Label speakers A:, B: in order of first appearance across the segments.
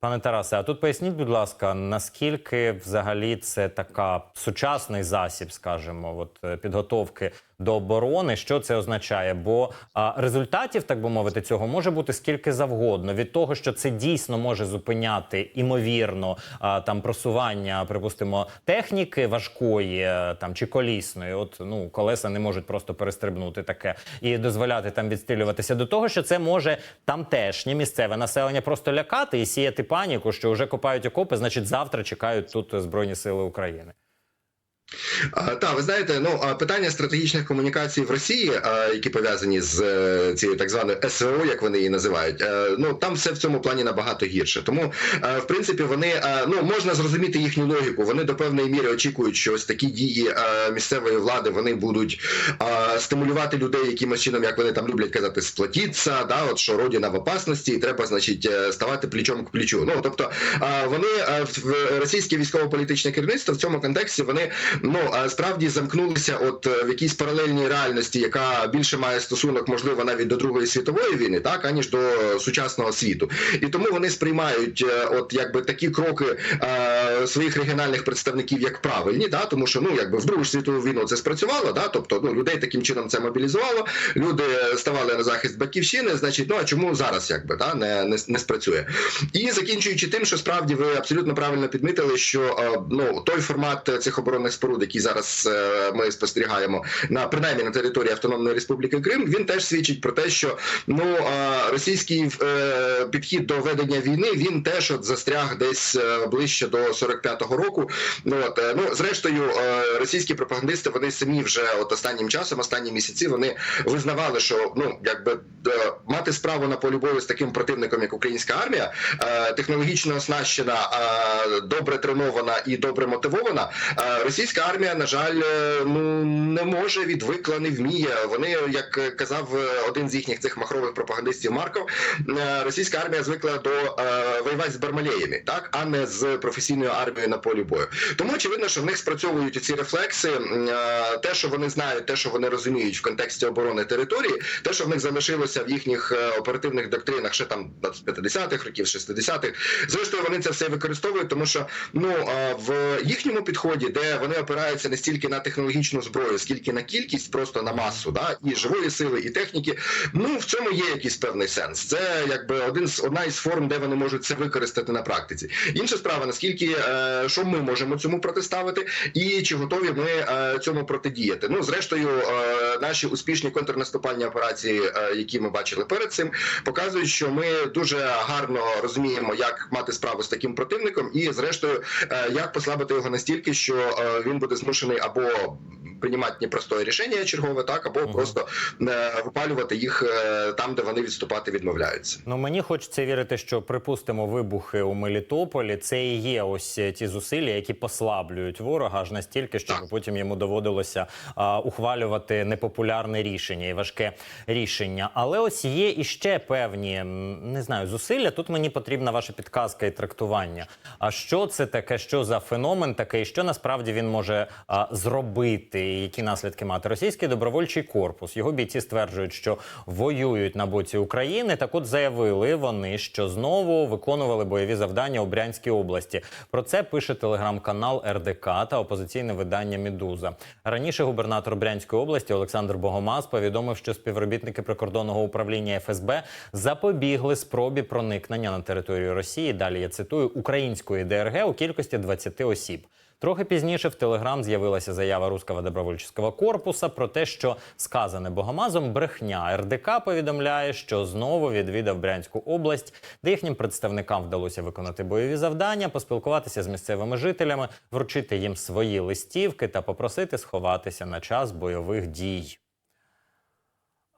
A: Пане Тарасе, а тут поясніть, будь ласка, наскільки взагалі це така сучасний засіб, скажімо, от е, підготовки до оборони, що це означає? Бо а, результатів, так би мовити, цього може бути скільки завгодно. Від того, що це дійсно може зупиняти імовірно а, там просування, припустимо, техніки важкої е, там чи колісної. От ну колеса не можуть просто перестрибнути таке і дозволяти там відстрілюватися до того, що це може тамтешнє місцеве населення просто лякати і сіяти паніку, що вже копають окопи, значить завтра чекають тут збройні сили України.
B: Так, ви знаєте, ну питання стратегічних комунікацій в Росії, які пов'язані з е, цією так званою СВО, як вони її називають, е, ну там все в цьому плані набагато гірше. Тому, е, в принципі, вони ну можна зрозуміти їхню логіку. Вони до певної міри очікують, що ось такі дії місцевої влади вони будуть стимулювати людей якимось чином, як вони там люблять казати, сплотіться, да, от що родина в опасності, і треба, значить, ставати плечом к плечу. Ну тобто вони в російське військово-політичне керівництво в цьому контексті вони ну справді замкнулися от е, в якійсь паралельній реальності, яка більше має стосунок, можливо, навіть до Другої світової війни, так аніж до сучасного світу, і тому вони сприймають е, от якби такі кроки е, своїх регіональних представників як правильні, да, тому що ну якби в Другу світову війну це спрацювало, да, тобто ну людей таким чином це мобілізувало, люди ставали на захист батьківщини. Значить, ну а чому зараз якби да не, не, не спрацює? І закінчуючи тим, що справді ви абсолютно правильно підмітили, що е, ну той формат цих оборонних споруд, який зараз е, ми спостерігаємо на принаймні на території Автономної Республіки Крим, він теж свідчить про те, що ну російський е, підхід до ведення війни він теж от застряг десь е, ближче до 45-го року. Ну от ну зрештою, російські пропагандисти вони самі вже от останнім часом, останні місяці, вони визнавали, що ну якби мати справу на полі бою з таким противником, як українська армія, технологічно оснащена, добре тренована і добре мотивована. е, Російська армія, на жаль, е, ну не може відвикла, не вміє. Вони, як казав е, один з їхніх цих махрових пропагандистів Марков, е, російська армія звикла до воювати з бармалеями, так а не з професійною армією на полі бою. Тому очевидно, що в них спрацьовують ці рефлекси, те, що вони знають, те, що вони розуміють в контексті оборони території, те, що в них залишилося в їхніх оперативних доктринах, ще там з 50-х років, 60-х. Зрештою, вони це все використовують, тому що ну в їхньому підході, де вони опираються не стільки на технологічну зброю, скільки на кількість, просто на масу, да і живої сили, і техніки. Ну в цьому є якийсь певний сенс. Це якби один з одна із форм, де вони можуть це використати на практиці. Інша справа, наскільки е, що ми можемо цьому протиставити, і чи готові ми е, цьому протидіяти. Ну зрештою, е, наші успішні контрнаступальні операції, е, які ми бачили перед цим, показують, що ми дуже гарно розуміємо, як мати справу з таким противником, і зрештою, е, як послабити його настільки, що е, він буде змушений або приймати непростое рішення чергове, так або
A: Мгм.
B: просто е, випалювати їх е, там, де вони відступати відмовляються.
A: Ну мені хочеться вірити, що припустимо вибухи у Мелітополі. Це і є ось е, ті зусилля, які послаблюють ворога аж настільки, щоб
B: Так.
A: потім йому доводилося а, ухвалювати непопулярне рішення і важке рішення. Але ось є іще певні не знаю зусилля. Тут мені потрібна ваша підказка і трактування. А що це таке? Що за феномен такий? Що насправді він може а, зробити? Які наслідки мати російський добровольчий корпус? Його бійці стверджують, що воюють на боці України. Так, от заявили вони, що знову виконували бойові завдання у Брянській області. Про це пише телеграм-канал РДК та опозиційне видання Медуза. Раніше губернатор Брянської області Олександр Богомаз повідомив, що співробітники прикордонного управління ФСБ запобігли спробі проникнення на територію Росії. Далі я цитую української ДРГ у кількості 20 осіб. Трохи пізніше в Телеграм з'явилася заява Руського добровольчого корпуса про те, що сказане Богомазом брехня. РДК повідомляє, що знову відвідав Брянську область, де їхнім представникам вдалося виконати бойові завдання, поспілкуватися з місцевими жителями, вручити їм свої листівки та попросити сховатися на час бойових дій.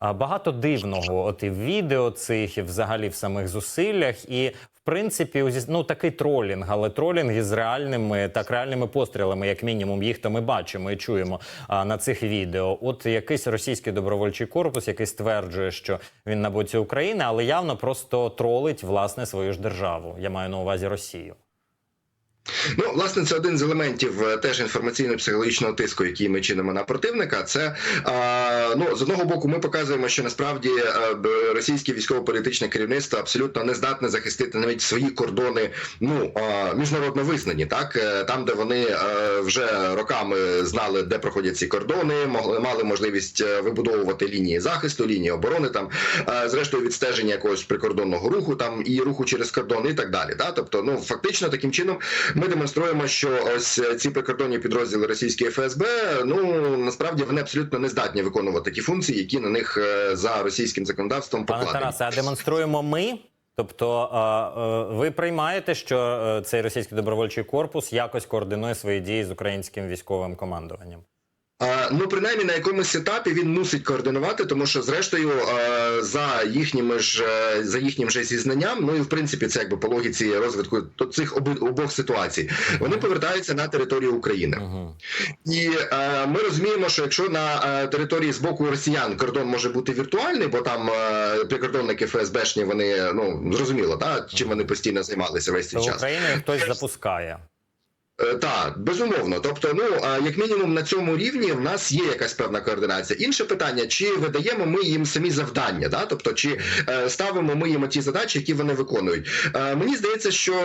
A: Багато дивного, от і в відео цих, і взагалі в самих зусиллях, і в принципі, ну такий тролінг, але тролінг із реальними так реальними пострілами, як мінімум, їх то ми бачимо і чуємо а, на цих відео. От якийсь російський добровольчий корпус, який стверджує, що він на боці України, але явно просто тролить власне свою ж державу. Я маю на увазі Росію.
B: Ну, власне, це один з елементів е, теж інформаційно-психологічного тиску, який ми чинимо на противника. Це ну з одного боку, ми показуємо, що насправді е, російське військово-політичне керівництво абсолютно не здатне захистити навіть свої кордони, ну міжнародно визнані, так Е, там, де вони вже роками знали, де проходять ці кордони, могли мали можливість вибудовувати лінії захисту, лінії оборони, там зрештою відстеження якогось прикордонного руху, там і руху через кордон, і так далі. Да? Тобто, ну фактично таким чином ми демонструємо, що ось е, ці прикордонні підрозділи російської ФСБ, ну насправді вони абсолютно не здатні виконувати ті функції, які на них е, за російським законодавством
A: Пане. Тарасе, а демонструємо ми? Тобто, е, ви приймаєте, що цей російський добровольчий корпус якось координує свої дії з українським військовим командуванням?
B: Ну, принаймні на якомусь етапі він мусить координувати, тому що зрештою е, за їхніми ж е, за їхнім же зізнанням, ну і в принципі це якби по логіці розвитку то цих обох ситуацій, вони повертаються на територію України.
A: Угу.
B: І е, ми розуміємо, що якщо на території з боку росіян кордон може бути віртуальний, бо там прикордонники ФСБшні вони ну зрозуміло, та чим вони постійно займалися весь цей час.
A: Україні хтось запускає.
B: Е, Так, безумовно. Тобто, ну як мінімум на цьому рівні в нас є якась певна координація. Інше питання: чи видаємо ми їм самі завдання, да? тобто, чи е, ставимо ми їм ті задачі, які вони виконують. Е, мені здається, що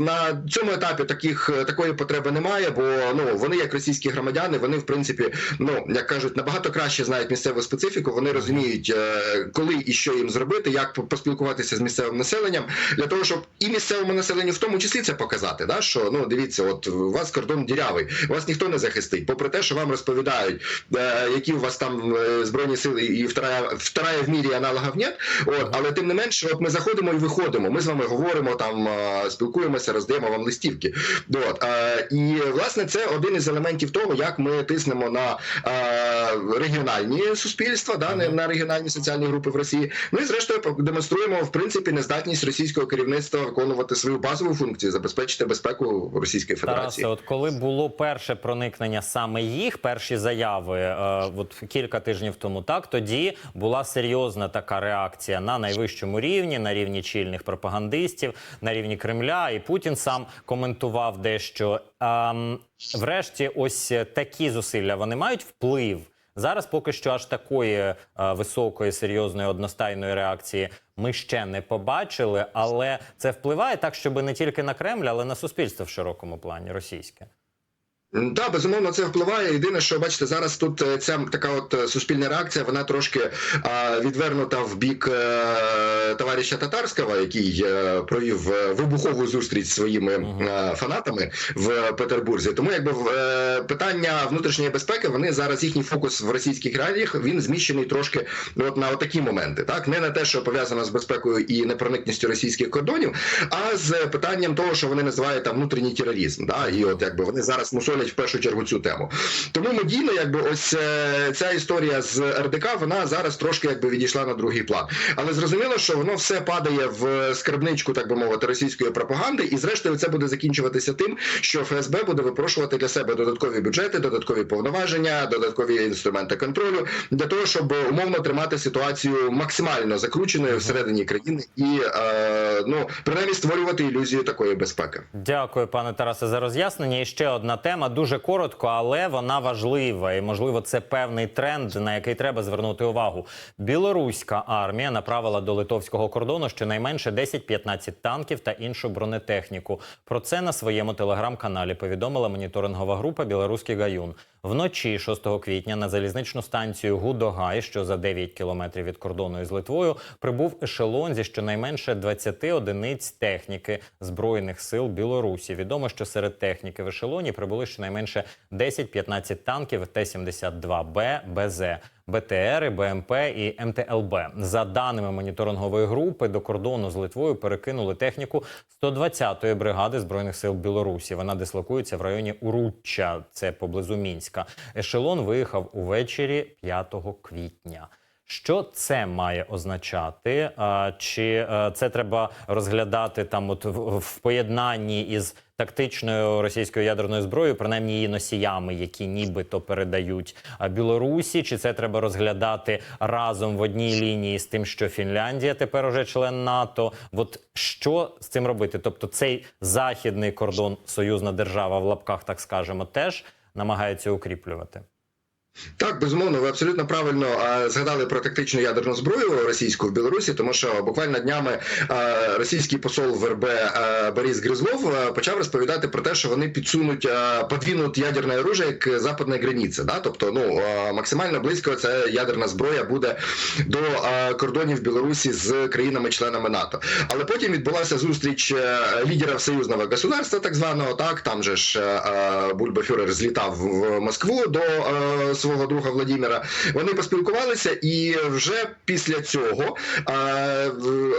B: на цьому етапі таких такої потреби немає, бо ну вони, як російські громадяни, вони в принципі, ну як кажуть, набагато краще знають місцеву специфіку. Вони розуміють, коли і що їм зробити, як по- поспілкуватися з місцевим населенням для того, щоб і місцевому населенню в тому числі це показати. Да? Що ну дивіться, от у вас кордон дірявий, вас ніхто не захистить. Попри те, що вам розповідають, е, які у вас там е, збройні сили і вторая, вторая в мірі аналогів нет. От, але тим не менше, от ми заходимо і виходимо. Ми з вами говоримо там, е, спілкуємося, роздаємо вам листівки. От, і власне це один із елементів того, як ми тиснемо на регіональні суспільства, да, не на регіональні соціальні групи в Росії. Ну і зрештою демонструємо в принципі нездатність російського керівництва виконувати свою базову функцію, забезпечити безпеку Російської Федерації.
A: Тарасе, от коли було перше проникнення саме їх, перші заяви, е, от кілька тижнів тому, так тоді була серйозна така реакція на найвищому рівні, на рівні чільних пропагандистів, на рівні Кремля. І Путін сам коментував дещо. Ем, врешті, ось такі зусилля вони мають вплив. Зараз поки що аж такої е, високої, серйозної, одностайної реакції ми ще не побачили, але це впливає так, щоб не тільки на Кремль, але на суспільство в широкому плані російське.
B: Так, безумовно, це впливає. Єдине, що бачите, зараз тут е, ця така от е, суспільна реакція, вона трошки а, відвернута в бік е, товариша Татарського, який е, провів е, вибухову зустріч зі своїми е, фанатами в Петербурзі. Тому якби в, е, питання внутрішньої безпеки, вони зараз їхній фокус в російських реаліях він зміщений трошки от на такі моменти, так не на те, що пов'язано з безпекою і непроникністю російських кордонів, а з питанням того, що вони називають там внутрішній тероризм. Да? І от якби вони зараз мусолять в першу чергу цю тему. Тому медійно, якби ось е, ця історія з РДК, вона зараз трошки якби відійшла на другий план. Але зрозуміло, що воно все падає в скарбничку, так би мовити, російської пропаганди, і зрештою це буде закінчуватися тим, що ФСБ буде випрошувати для себе додаткові бюджети, додаткові повноваження, додаткові інструменти контролю для того, щоб умовно тримати ситуацію максимально закрученою всередині країни і е, ну принаймні створювати ілюзію такої безпеки.
A: Дякую, пане Тарасе, за роз'яснення. І ще одна тема дуже коротко, але вона важлива. І можливо, це певний тренд, на який треба звернути увагу. Білоруська армія направила до литовського кордону щонайменше 10-15 танків та іншу бронетехніку. Про це на своєму телеграм-каналі повідомила моніторингова група Білоруський Гаюн. Вночі 6 квітня на залізничну станцію Гудогай, що за 9 кілометрів від кордону із Литвою, прибув ешелон зі щонайменше 20 одиниць техніки збройних сил Білорусі. Відомо, що серед техніки в ешелоні прибули щонайменше 10-15 танків Т-72Б, БЗ. БТРи, БМП і МТЛБ. За даними моніторингової групи, до кордону з Литвою перекинули техніку 120-ї бригади збройних сил Білорусі. Вона дислокується в районі Уруччя, це поблизу Мінська. Ешелон виїхав увечері 5 квітня. Що це має означати? Чи е, це треба розглядати там, от в, поєднанні із тактичною російською ядерною зброєю, принаймні її носіями, які нібито передають Білорусі? Чи це треба розглядати разом в одній лінії з тим, що Фінляндія тепер уже член НАТО? От що з цим робити? Тобто, цей західний кордон, союзна держава в лапках, так скажемо, теж намагається укріплювати.
B: Так, безумовно, ви абсолютно правильно згадали про тактичну ядерну зброю російську в Білорусі, тому що буквально днями російський посол в РБ Борис Гризлов почав розповідати про те, що вони підсунуть а, подвинуть ядерне оружие к западній границі. Да? Тобто, ну максимально близько ця ядерна зброя буде до кордонів Білорусі з країнами-членами НАТО. Але потім відбулася зустріч е, лідерів союзного государства, так званого. Так там же ж е, Бульбафюрер злітав в Москву до е, свого друга Владимира. Вони поспілкувалися, і вже після цього е,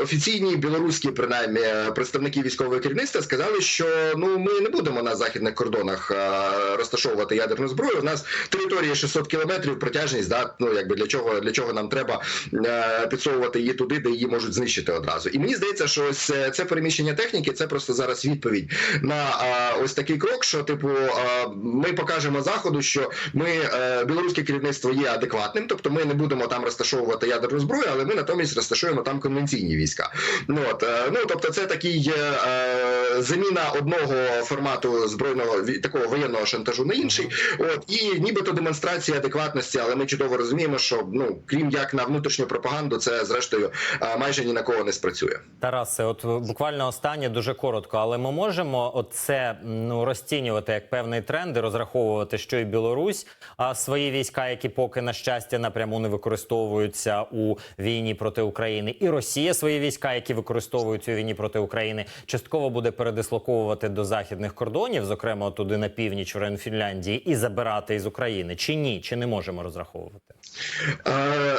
B: офіційні білоруські, принаймні, представники військового керівництва сказали, що ну ми не будемо на західних кордонах е, розташовувати ядерну зброю. У нас територія 600 кілометрів, протяжність, да, ну якби для чого для чого нам треба е, підсовувати її туди, де її можуть знищити одразу. І мені здається, що ось е, це переміщення техніки, це просто зараз відповідь на е, ось такий крок, що типу е, ми покажемо заходу, що ми е, білоруське керівництво є адекватним, тобто ми не будемо там розташовувати ядерну зброю, але ми натомість розташуємо там конвенційні війська. Ну от е, ну тобто, це такий е, е, заміна одного формату збройного такого воєнного шантажу на інший. От і нібито демонстрація адекватності, але ми чудово розуміємо, що ну крім як на внутрішню пропаганду, це зрештою майже ні на кого не спрацює.
A: Тарасе, от буквально останнє дуже коротко, але ми можемо оце ну розцінювати як певний тренд і розраховувати, що і Білорусь а свої війська, які поки на щастя напряму не використовуються у війні проти України, і Росія свої війська, які використовуються у війні проти України, частково буде передислоковувати до західних кордонів, зокрема туди на північ в район Фінляндії, і забирати із України, чи ні, чи не можемо розраховувати?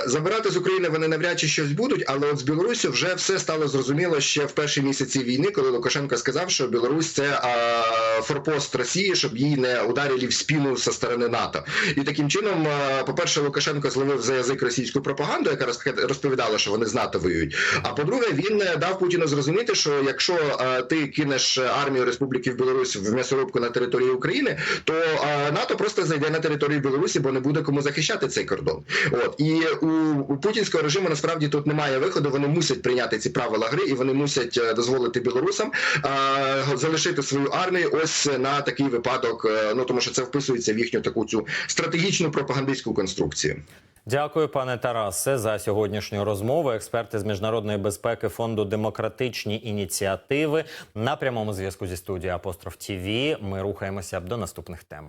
B: Забирати з України вони навряд чи щось будуть, але от з Білорусі вже все стало зрозуміло ще в перші місяці війни, коли Лукашенко сказав, що Білорусь це форпост Росії, щоб її не ударили в спину зі сторони НАТО. І таким чином, по-перше, Лукашенко зловив за язик російську пропаганду, яка розповідала, що вони з НАТО воюють. А по-друге, він дав Путіну зрозуміти, що якщо ти кинеш армію Республіки в Білорусь в м'ясорубку на території України, то НАТО просто зайде на територію Білорусі, бо не буде кому захищати цей кордон. От і у, путінського режиму насправді тут немає виходу. Вони мусять прийняти ці правила гри, і вони мусять е, дозволити білорусам е, залишити свою армію. Ось на такий випадок. е, Ну тому що це вписується в їхню таку цю стратегічну пропагандистську конструкцію.
A: Дякую, пане Тарасе, за сьогоднішню розмову. Експерти з міжнародної безпеки фонду демократичні ініціативи на прямому зв'язку зі студією Апостроф ТІВІ. Ми рухаємося до наступних тем.